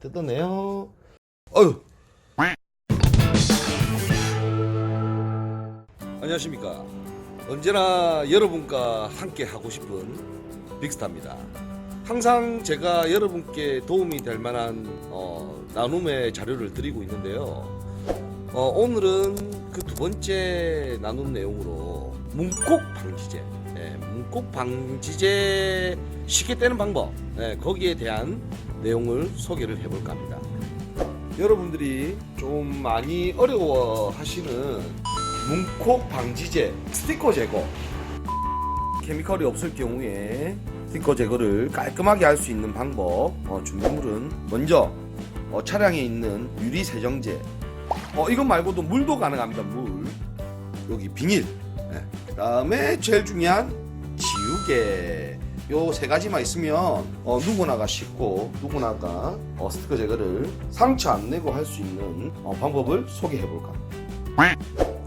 뜯어내요. 어휴. 안녕하십니까. 언제나 여러분과 함께 하고 싶은 빅스타입니다. 항상 제가 여러분께 도움이 될 만한 어, 나눔의 자료를 드리고 있는데요. 어, 오늘은 그 두 번째 나눔 내용으로 문콕 방지제, 예, 문콕 방지제 쉽게 떼는 방법, 예, 거기에 대한 내용을 소개를 해볼까 합니다. 여러분들이 좀 많이 어려워 하시는 문콕 방지제 스티커 제거. 케미컬이 없을 경우에 스티커 제거를 깔끔하게 할 수 있는 방법 어, 준비물은 먼저 어, 차량에 있는 유리 세정제. 어, 이것 말고도 물도 가능합니다 물. 여기 비닐. 네. 그 다음에 제일 중요한 지우개 요 세 가지만 있으면 어, 누구나가 쉽고 누구나가 어, 스티커 제거를 상처 안 내고 할 수 있는 어, 방법을 소개해 볼까.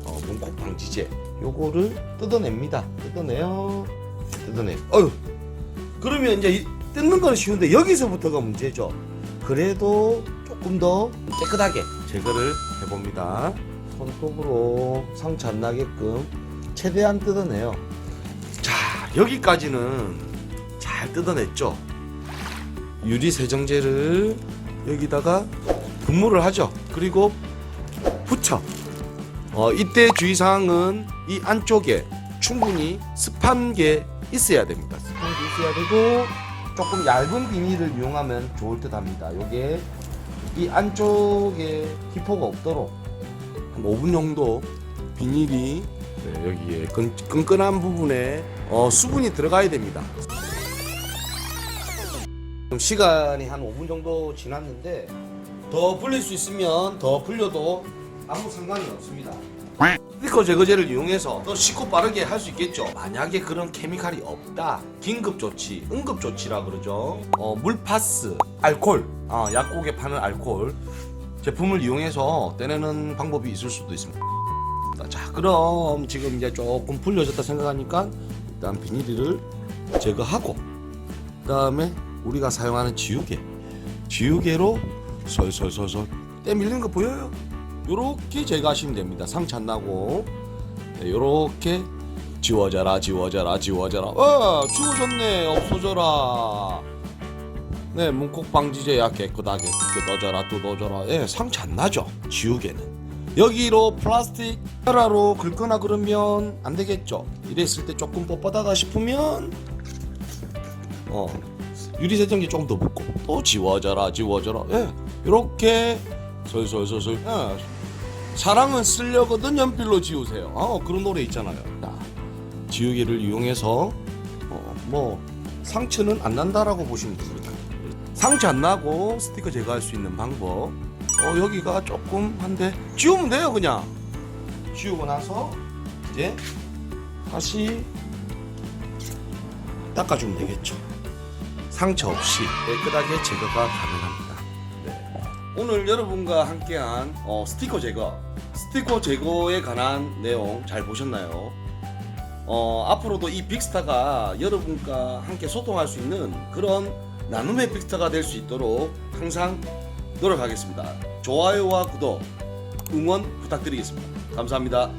어, 문콕 방지제 요거를 뜯어냅니다. 뜯어내요. 뜯어내. 어휴. 그러면 이제 이- 뜯는 건 쉬운데 여기서부터가 문제죠. 그래도 조금 더 깨끗하게 제거를 해봅니다. 손톱으로 상처 안 나게끔 최대한 뜯어내요. 자, 여기까지는 잘 뜯어냈죠. 유리 세정제를 여기다가 분무를 하죠. 그리고 붙여. 어, 이때 주의사항은 이 안쪽에 충분히 습한 게 있어야 됩니다. 습한 게 있어야 되고 조금 얇은 비닐을 이용하면 좋을 듯 합니다. 요게 이 안쪽에 기포가 없도록 한 5분 정도 비닐이 네, 여기에 끈, 끈끈한 부분에 어, 수분이 들어가야 됩니다. 지금 시간이 한 5분 정도 지났는데 더 불릴 수 있으면 더 불려도 아무 상관이 없습니다. 스티커 제거제를 이용해서 더 쉽고 빠르게 할 수 있겠죠. 만약에 그런 케미칼이 없다, 긴급 조치, 응급 조치라 그러죠. 어, 물파스, 알콜, 아, 약국에 파는 알콜 제품을 이용해서 떼내는 방법이 있을 수도 있습니다. 자, 그럼 지금 이제 조금 불려졌다 생각하니까 일단 비닐을 제거하고 그다음에 우리가 사용하는 지우개, 지우개로 솔솔솔솔 때 밀리는 거 보여요? 요렇게 제거하시면 됩니다. 상처 안 나고. 네, 요렇게 지워져라 지워져라 지워져라. 어 지워졌네. 없어져라. 네 문콕 방지제야 깨끗하게 뜯어져라 뜯어져라. 예 상처 안 나죠 지우개는. 여기로 플라스틱 헤라로 긁거나 그러면 안 되겠죠. 이랬을 때 조금 뻣뻣하다 싶으면 어 유리 세정기 조금 더 붓고. 또 지워져라 지워져라. 예 요렇게 솔솔솔솔. 예. 사랑은 쓰려거든 연필로 지우세요. 어 그런 노래 있잖아요. 자, 지우개를 이용해서 어, 뭐 상처는 안 난다라고 보시면 됩니다. 상처 안 나고 스티커 제거할 수 있는 방법. 어 여기가 조금 한데 지우면 돼요 그냥. 지우고 나서 이제 다시 닦아주면 되겠죠 상처 없이 깨끗하게 제거가 가능합니다 네. 오늘 여러분과 함께한 어, 스티커 제거 스티커 제거에 관한 내용 잘 보셨나요? 어, 앞으로도 이 빅스타가 여러분과 함께 소통할 수 있는 그런 나눔의 빅스타가 될 수 있도록 항상 노력하겠습니다. 좋아요와 구독, 응원 부탁드리겠습니다. 감사합니다.